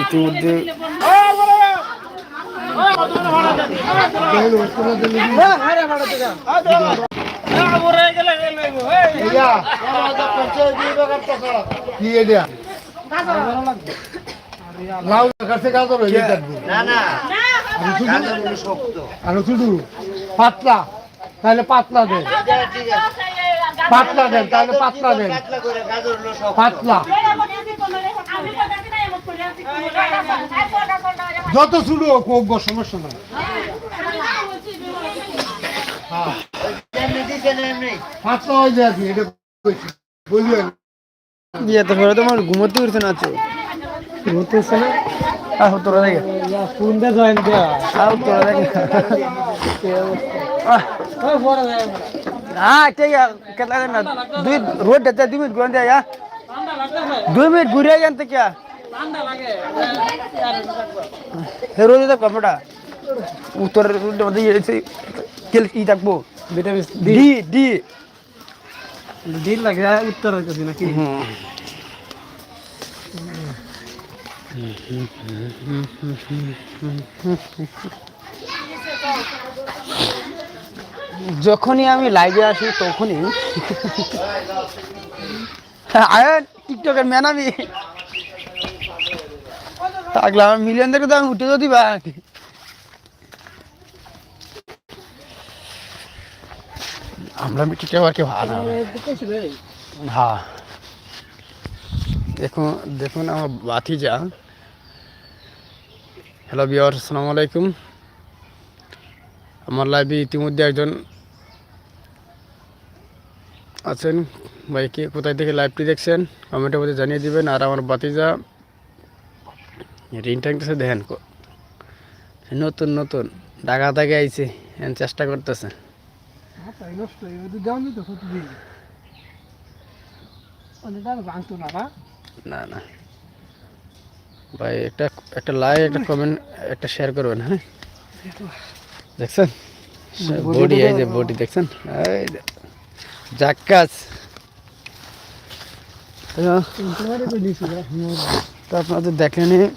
ইতিমধ্যে পাতলা। তাহলে পাতলা দেন। পাতলা দেন তাহলে পাতলা দেন। পাতলা করে গাজরগুলো শক্ত পাতলা যত শুরু হোক হোক সমস্যা নাই। হয়ে যায় এটা। ইয়ে তো তোমার ঘুমোতে উঠছে না আহ তোরা দেখে কোনটা জয়েন দেওয়া আহ তোরা দেখে হ্যাঁ ঠিক আছে কেটলা দেন না। দুই রোড দুই মিনিট ঘুরে দেয়া দুই মিনিট ঘুরে যান তো क्या হে রোজ দেখ কপড়া উত্তর মধ্যে এসে কেল কি থাকব। Vitamin D. D D. লাগে উত্তর হইতেছি নাকি? যখনই আমি লাইভে আসি তখনই আয় টিকটকের ম্যান আমি। থাকলে আমার মিলিয়নদেরকে তো আমি উঠে তো দিবা আমরা টিকটক আর কি ভালো হ্যাঁ। দেখুন দেখুন আমার বাতিজা হ্যালো বিয়ার আসসালামু আলাইকুম। আমার লাইভে ইতিমধ্যে একজন আছেন। ভাই, কে কোথায় থেকে লাইভটি দেখছেন? কমেন্টের মধ্যে জানিয়ে দিবেন। আর আমার বাতিজা রিং ট্যাংটাছে দেখেন কো- নতুন নতুন। ঢাকা থেকে আইছে এখন চেষ্টা করতেছে। হয়ে ভাঙতো না না ভাই একটা একটা লাইক একটা কমেন্ট একটা শেয়ার করবেন হ্যাঁ? দেখছেন? বডি এই যে বডি? দেখছেন? এই জাক্কাস। তো আপনাদের দেখলেনি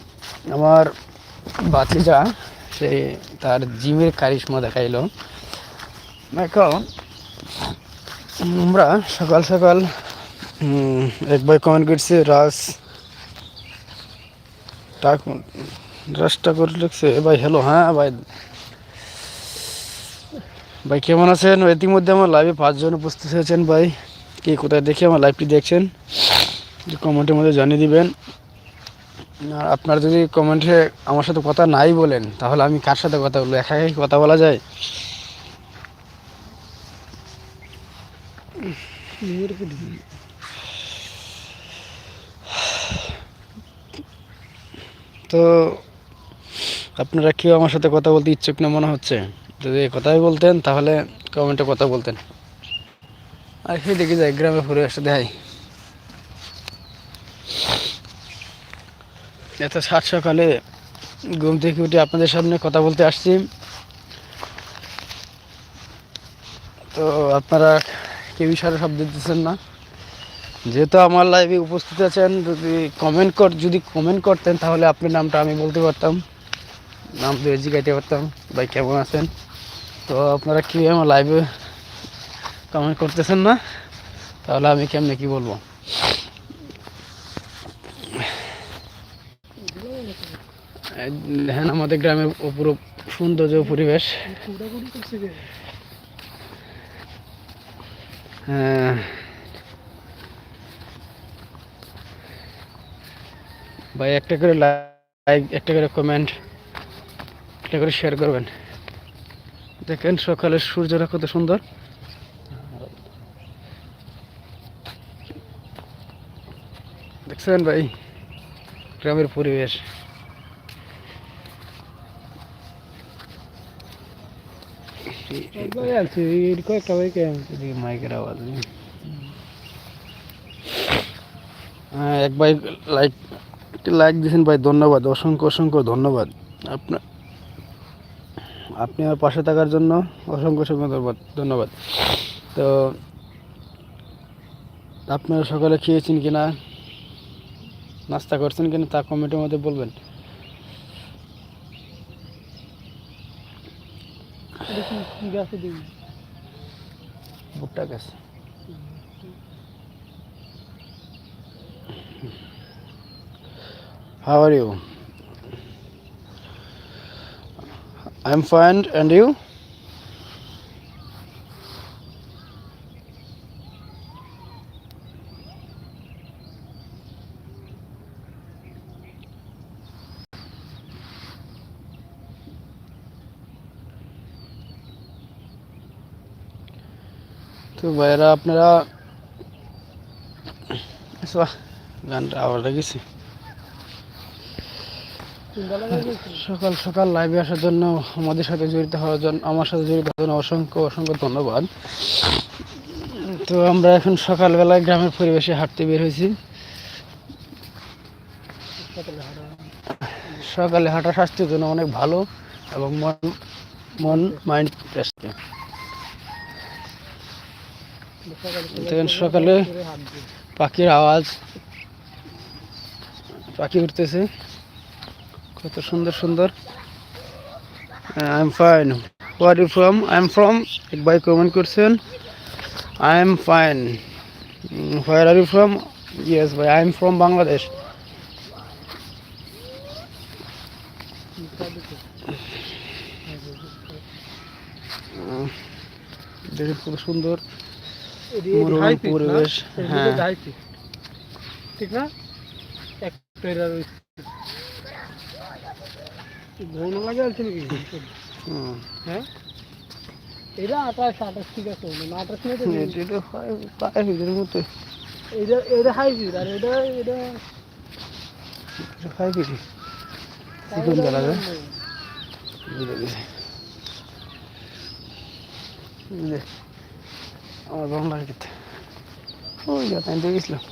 আমার বাতিজা সে তার জিমের কারিশমা দেখাইলো। এখন আমরা সকাল সকাল এক ভাই কমেন্ট করছে রাস টাকুন রাসটা করে লিখছে ভাই হ্যালো হ্যাঁ ভাই ভাই, কেমন আছেন? ইতিমধ্যে আমার লাইভে পাঁচজন উপস্থিত হয়েছেন, ভাই। কে কোথায় দেখে আমার লাইভটি দেখছেন? কমেন্টের মধ্যে জানিয়ে দিবেন। আপনার যদি কমেন্টে আমার সাথে কথা নাই বলেন, তাহলে আমি কার সাথে কথা বলব? একা একাই কথা বলা যায়? তো আপনারা কেউ আমার সাথে কথা বলতে ইচ্ছুক না মনে হচ্ছে? যদি কথাই বলতেন, তাহলে কমেন্টে কথা বলতেন। আর সেই দেখি যাই, গ্রামে ঘুরে আসতে দেখাই। এত সাত সকালে ঘুম থেকে উঠে আপনাদের সামনে কথা বলতে আসছি। তো আপনারা কেউ ইশারা শব্দ দিতেছেন না। যেহেতু আমার লাইভে উপস্থিত আছেন, যদি কমেন্ট কর যদি কমেন্ট করতেন তাহলে আপনার নামটা আমি বলতে পারতাম। নাম দিয়ে জিজ্ঞাইতে পারতাম। ভাই, কেমন আছেন? তো আপনারা কি আমার লাইভে কমেন্ট করতেছেন না, তাহলে আমি কেমনে কি বলব এই দেখেন আমাদের গ্রামের পুরো সৌন্দর্য পরিবেশ। হ্যাঁ। ভাই, একটা করে লাইক একটা করে কমেন্ট একটা করে শেয়ার করবেন। দেখেন সকালের সূর্যটা কত সুন্দর। দেখছেন ভাই? গ্রামের পরিবেশ। কয়েকটা মাইকের আওয়াজ এক ভাই লাইক লাইক দিয়েছেন ভাই, ধন্যবাদ, অসংখ্য অসংখ্য ধন্যবাদ। আপনার আপনি আমার পাশে থাকার জন্য অসংখ্য অসংখ্য ধন্যবাদ ধন্যবাদ। তো, আপনারা সকালে খেয়েছেন কিনা, নাস্তা করছেন কিনা তা কমেন্টের মধ্যে বলবেন। কি গাছে দিই ভুট্টা গাছ How are you? I'm fine, and you? তো ভাইয়েরা, আপনারা গানটা আবার লেগেছে সকাল সকাল লাইভে আসার জন্য, আমাদের সাথে জড়িত হওয়ার জন্য, আমার সাথে জড়িত হওয়ার জন্য অসংখ্য অসংখ্য ধন্যবাদ। তো আমরা এখন সকালবেলায় গ্রামের পরিবেশে হাঁটতে বের হয়েছি। সকালে হাঁটা স্বাস্থ্যের জন্য অনেক ভালো এবং মন মন মাইন্ড ফ্রেশ দেখেন সকালে পাখির আওয়াজ। পাখি উঠতেছে। কত সুন্দর সুন্দর। I am fine where you from I am from এক ভাই কমেন্ট করছেন। I am fine where are you from yes ভাই আই এম ফ্রম বাংলাদেশ দেখেন খুব সুন্দর। মনোরম পরিবেশ হ্যাঁ। ঠিক না? এক পেরার ঘন লাগে আছে নাকি? হ্যাঁ? এটা আঠাশ আঠাশ ঠিক আছে না আঠাশ মিনিট এটা হয় পায়ে ভিতরের মতো। এটা এটা হাইব্রিড আর এটা এটা যায় বুঝে গেছি যে, আমার ভালো লাগে খেতে ওই যা তাই দিয়ে গেছিলাম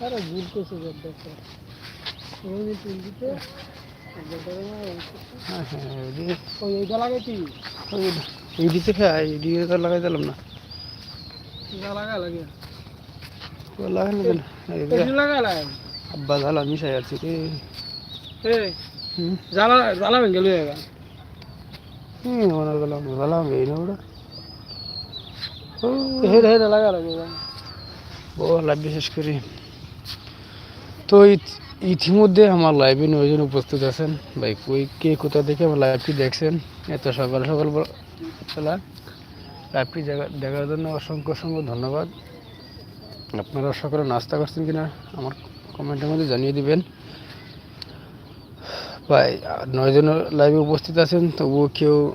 আরে ভুল করছে লাগাই দিলাম না লাগা লাগে আব্বা জ্বালা মিশাই আছে জ্বালা জ্বালা ভেঙে জ্বালা এই না ওটা লাইভ বিশেষ করে। তো ইতিমধ্যে আমার লাইভে নয়জন উপস্থিত আছেন। ভাই, কই, কে কোথা থেকে আমার লাইভটি দেখছেন? এত সকাল সকাল বেলা লাইভটি দেখা- দেখার জন্য অসংখ্য অসংখ্য ধন্যবাদ। আপনারা সকালে নাস্তা করছেন কিনা আমার কমেন্টের মধ্যে জানিয়ে দিবেন। ভাই, নয়জন লাইভে উপস্থিত আছেন, তবুও কেউ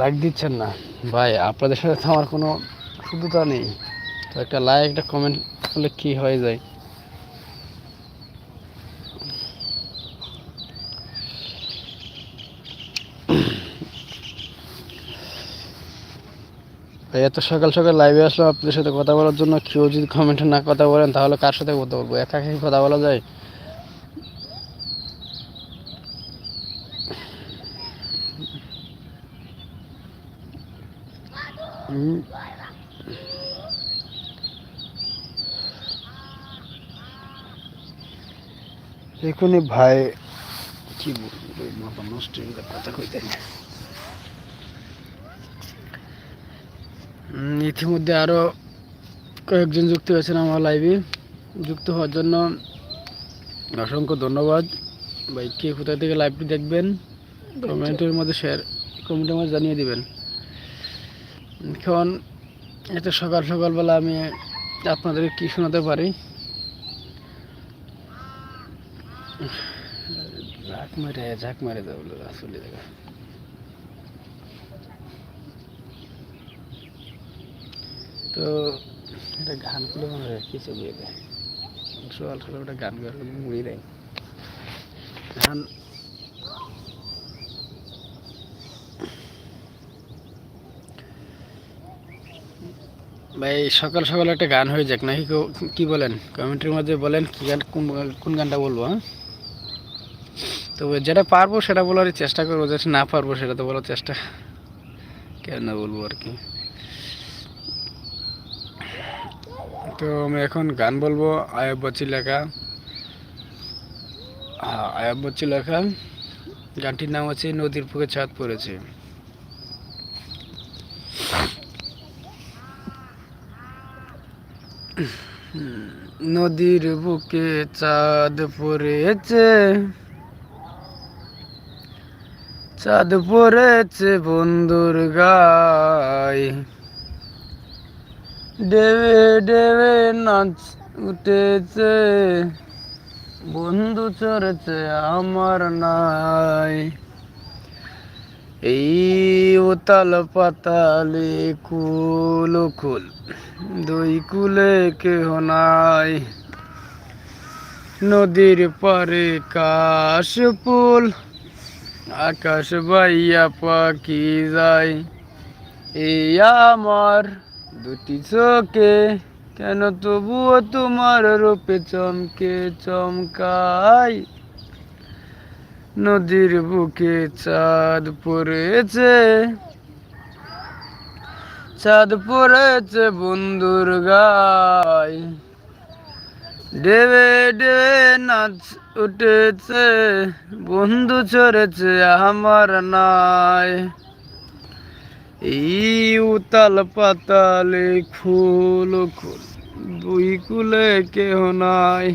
লাইক দিচ্ছেন না। ভাই, আপনাদের সাথে তো আমার কোনো শুদ্ধতা নেই। তো একটা লাইক একটা কমেন্ট করলে কী হয়ে যায়? এত সকাল সকাল লাইভে আসলাম, আপনাদের সাথে কথা বলার জন্য কেউ যদি কমেন্টে না কথা বলেন, তাহলে কার সাথে কথা বলব? একা একাই কথা বলা যায়? এখনই ভাই, কি বলব ইতিমধ্যে আরও কয়েকজন যুক্ত হয়েছেন আমার লাইভে যুক্ত হওয়ার জন্য অসংখ্য ধন্যবাদ। ভাই, কে কোথা থেকে লাইভটি দেখবেন, কমেন্টের মধ্যে শেয়ার কমেন্টের মধ্যে জানিয়ে দিবেন। এখন এটা সকাল সকালবেলা আমি আপনাদেরকে কি শোনাতে পারি ঝাঁক মেরে ঝাঁক মেরে দেবো আসলে দেখা তো একটা গান করলে মনে হয় কিছু দিয়ে দেয় সকাল সকাল একটা গান করলে মুড়ি দেয় গান ভাই, সকাল সকাল একটা গান হয়ে যাক, নাকি কি বলেন? কমেন্টের মধ্যে বলেন কি গান কোন গানটা বলব হ্যাঁ? তো যেটা পারব সেটা বলারই চেষ্টা করব, যেটা না পারব সেটা তো বলার চেষ্টা। কেন বলব আর কি? তো আমি এখন গান বলব, আয়ব বচ্চি লেখা। হ্যাঁ, আয়ব বচ্চি লেখা। গানটির নাম আছে নদীর পুকুরে ছাদ পড়েছে। নদীর বুকে চাঁদ পড়েছে। চাঁদ পড়েছে বন্ধুর গায় ডেবে ডেবে নাচ উঠেছে, বন্ধু চড়েছে আমার নাই। এই উতাল পাতালে কুল কুল, দুই কুলে কেহ নাই। নদীর পারে কাশ ফুল আকাশ বাইয়া পাখি যায়। এই আমার দুটি চোখে, কেন তবুও তোমার রূপে চমকে চমকাই? নদীর বুকে চাঁদ পড়েছে চাঁদ পড়েছে বন্ধুর গায়। ডেবে ডেবে নাচ উঠেছে, বন্ধু চড়েছে আমার নাই। এই উতাল পাতালে খুল খুল দুই কুলে কেহ নাই।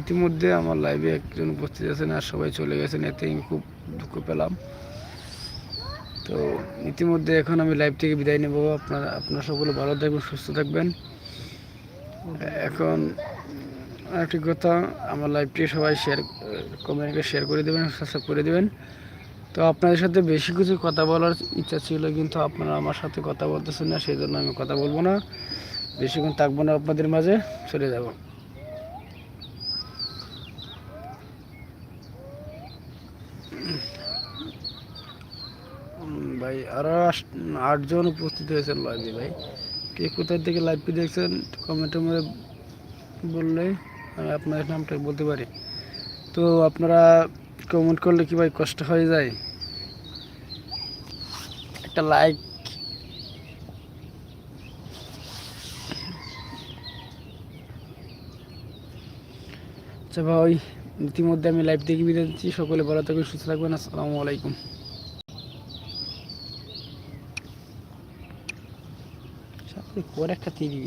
ইতিমধ্যে আমার লাইভে একজন উপস্থিত আছেন আর সবাই চলে গেছেন। এতে আমি খুব দুঃখ পেলাম। তো ইতিমধ্যে এখন আমি লাইভ থেকে বিদায় নেব। আপনারা আপনারা সকলে ভালো থাকবেন, সুস্থ থাকবেন। এখন আরেকটি কথা, আমার লাইভটি সবাই শেয়ার কমেন্টে শেয়ার করে দেবেন সাবস্ক্রাইব করে দেবেন। তো আপনাদের সাথে বেশি কিছু কথা বলার ইচ্ছা ছিল, কিন্তু আপনারা আমার সাথে কথা বলতেছেন না সেই জন্য আমি কথা বলব না। বেশিক্ষণ থাকব না আপনাদের মাঝে, চলে যাব। ভাই, আরও আস- আটজন উপস্থিত হয়েছেন লাইভে ভাই। কে কোথায় থেকে লাইভটি দেখছেন কমেন্টের মধ্যে বললে আমি আপনাদের নামটা বলতে পারি। তো আপনারা কমেন্ট করলে কি ভাই কষ্ট হয়ে যায়? একটা লাইক আচ্ছা ভাই, ইতিমধ্যে আমি লাইভ থেকে বিদায় দিচ্ছি সকলে ভালো থাকবেন সুস্থ থাকবেন। আসসালামু আলাইকুম। সাথে পরে একটা টিভি